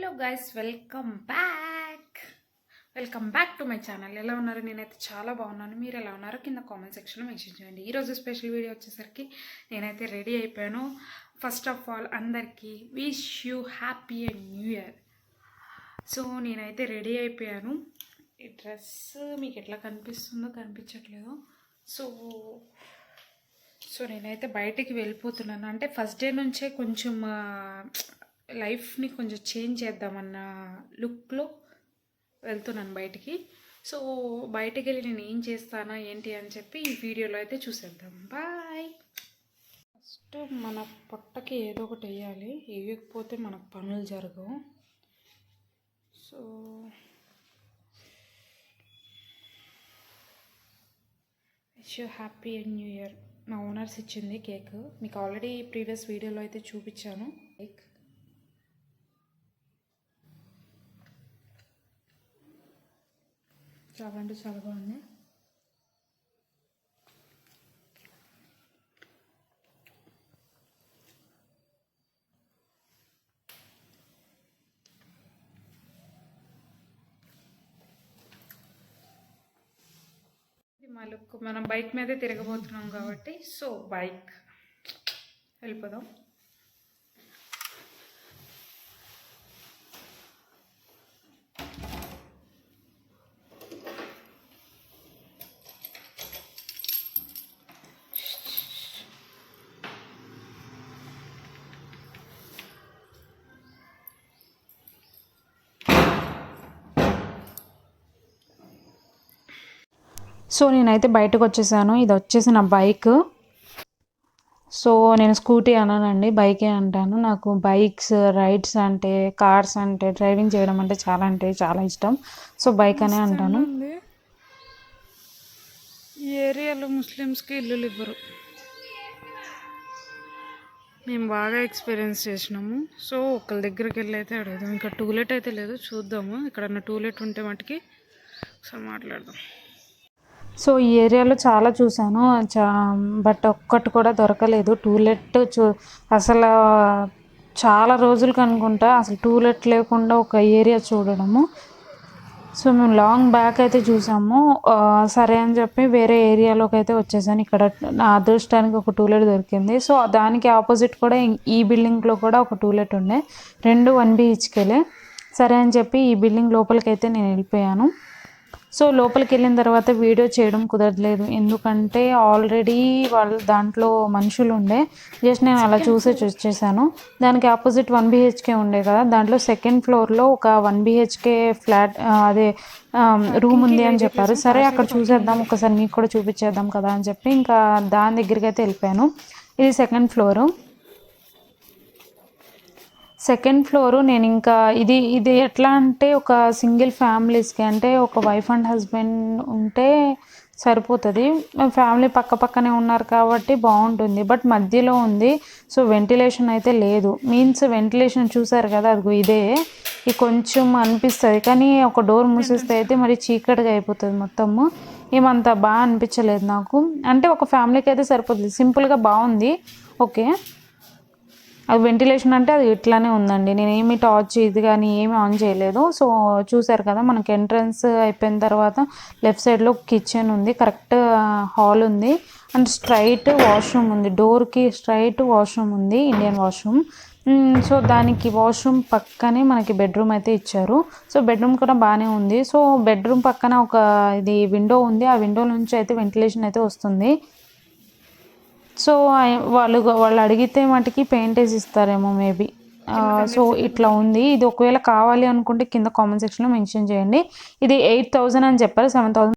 Hello guys welcome back welcome back to my channel ఎలా ఉన్నారు? నేనైతే చాలా బాగున్నాను. మీరు ఎలా ఉన్నారో? కింద కామెంట్ సెక్షన్లో మెన్షన్ చేయండి. ఈరోజు స్పెషల్ వీడియో వచ్చేసరికి నేనైతే రెడీ అయిపోయాను. ఫస్ట్ ఆఫ్ ఆల్ అందరికీ wish you happy and new year so నేనైతే రెడీ అయిపోయాను. ఈ డ్రెస్ మీకు ఎట్లా కనిపిస్తుందో కనిపించట్లేదు. సో సో నేనైతే బయటికి వెళ్ళిపోతున్నాను. అంటే ఫస్ట్ డే నుంచే కొంచెం లైఫ్ని కొంచెం చేంజ్ చేద్దామన్న లుక్లో వెళ్తున్నాను బయటికి. సో బయటకు వెళ్ళి నేను ఏం చేస్తానా ఏంటి అని చెప్పి ఈ వీడియోలో అయితే చూసేద్దాం. బాయ్! ఫస్ట్ మన పొట్టకి ఏదో ఒకటి వేయాలి. వేయకపోతే మనకు పనులు జరగవు. So wish you happy and new year. మా ఓనర్స్ ఇచ్చింది కేక్. మీకు ఆల్రెడీ ప్రీవియస్ వీడియోలో అయితే చూపించాను. కేక్ చాలా అంటే చాలా బాగుంది. మనం బైక్ మీదే తిరగబోతున్నాం కాబట్టి సో బైక్. వెళ్ళిపోదాం. సో నేనైతే బయటకు వచ్చేసాను. ఇది వచ్చేసి నా బైక్. సో నేను స్కూటీ అన్నానండి. బైకే అంటాను. నాకు బైక్స్ రైడ్స్ అంటే కార్స్ అంటే డ్రైవింగ్ చేయడం అంటే చాలా అంటే చాలా ఇష్టం. సో బైక్ అనే అంటాను. ఈ ఏరియాలో ముస్లిమ్స్కి ఇల్లులు ఇవ్వరు. మేము బాగా ఎక్స్పీరియన్స్ చేసినాము. సో ఒకళ్ళ దగ్గరికి వెళ్ళి అయితే అడుగుదాం. ఇంకా టూలెట్ అయితే లేదు. చూద్దాము. ఎక్కడన్నా టూలెట్ ఉంటే మటుకి ఒకసారి మాట్లాడదాం. సో ఈ ఏరియాలో చాలా చూశాను. చా బట్ ఒక్కటి కూడా దొరకలేదు. టూలెట్ చూ అసలు చాలా రోజులకు అనుకుంటా అసలు టూలెట్ లేకుండా ఒక ఏరియా చూడడము. సో మేము లాంగ్ బ్యాక్ అయితే చూసాము. సరే అని చెప్పి వేరే ఏరియాలోకి అయితే వచ్చేసాను. ఇక్కడ నా అదృష్టానికి ఒక టూలెట్ దొరికింది. సో దానికి ఆపోజిట్ కూడా ఈ బిల్డింగ్లో కూడా ఒక టూలెట్ ఉండే. రెండు వన్ బిహెచ్కేలే. సరే అని చెప్పి ఈ బిల్డింగ్ లోపలికి అయితే నేను వెళ్ళిపోయాను. సో లోపలికి వెళ్ళిన తర్వాత వీడియో చేయడం కుదరలేదు ఎందుకంటే ఆల్రెడీ వాళ్ళ దాంట్లో మనుషులు ఉండే. జస్ట్ నేను అలా చూసే వచ్చేసాను దానికి ఆపోజిట్ వన్ బిహెచ్కే ఉండే కదా. దాంట్లో సెకండ్ ఫ్లోర్లో ఒక వన్ బిహెచ్కే ఫ్లాట్ అదే రూమ్ ఉంది అని చెప్పారు. సరే అక్కడ చూసేద్దాం. ఒకసారి మీకు కూడా చూపించేద్దాం కదా అని చెప్పి ఇంకా దాని దగ్గరికి అయితే వెళ్ళిపోయాను. ఇది సెకండ్ ఫ్లోరు సెకండ్ ఫ్లోరు నేను ఇంకా ఇది ఇది ఎట్లా అంటే ఒక సింగిల్ ఫ్యామిలీస్కి అంటే ఒక వైఫ్ అండ్ హస్బెండ్ ఉంటే సరిపోతుంది. ఫ్యామిలీ పక్క పక్కనే ఉన్నారు కాబట్టి బాగుంటుంది. బట్ మధ్యలో ఉంది. సో వెంటిలేషన్ అయితే లేదు. మీన్స్ వెంటిలేషన్ చూసారు కదా అది ఇదే. ఇది కొంచెం అనిపిస్తుంది. కానీ ఒక డోర్ మూసేస్తే అయితే మరి చీకటిగా అయిపోతుంది మొత్తము ఏమంత బాగా అనిపించలేదు నాకు. అంటే ఒక ఫ్యామిలీకి అయితే సరిపోతుంది. సింపుల్గా బాగుంది. ఓకే. అది వెంటిలేషన్ అంటే అది ఇట్లానే ఉందండి. నేను ఏమి టార్చ్ ఇది కానీ ఏమి ఆన్ చేయలేదు. సో చూసారు కదా మనకి ఎంట్రన్స్ అయిపోయిన తర్వాత లెఫ్ట్ సైడ్లో కిచెన్ ఉంది. కరెక్ట్ హాల్ ఉంది. అండ్ స్ట్రైట్ వాష్రూమ్ ఉంది. డోర్కి స్ట్రైట్ వాష్రూమ్ ఉంది. ఇండియన్ వాష్రూమ్ hmm, సో దానికి వాష్రూమ్ పక్కనే మనకి బెడ్రూమ్ అయితే ఇచ్చారు. సో బెడ్రూమ్ కూడా బాగానే ఉంది. సో బెడ్రూమ్ పక్కన ఒక ఇది విండో ఉంది. ఆ విండో నుంచి అయితే వెంటిలేషన్ అయితే వస్తుంది. సో వాళ్ళు వాళ్ళు అడిగితే మటుకి పెయింట్ వేసి ఇస్తారేమో మేబీ సో ఇట్లా ఉంది. ఇది ఒకవేళ కావాలి అనుకుంటే కింద కామెంట్ సెక్షన్లో మెన్షన్ చేయండి. ఇది ఎయిట్ థౌజండ్ అని చెప్పారు సెవెన్ థౌసండ్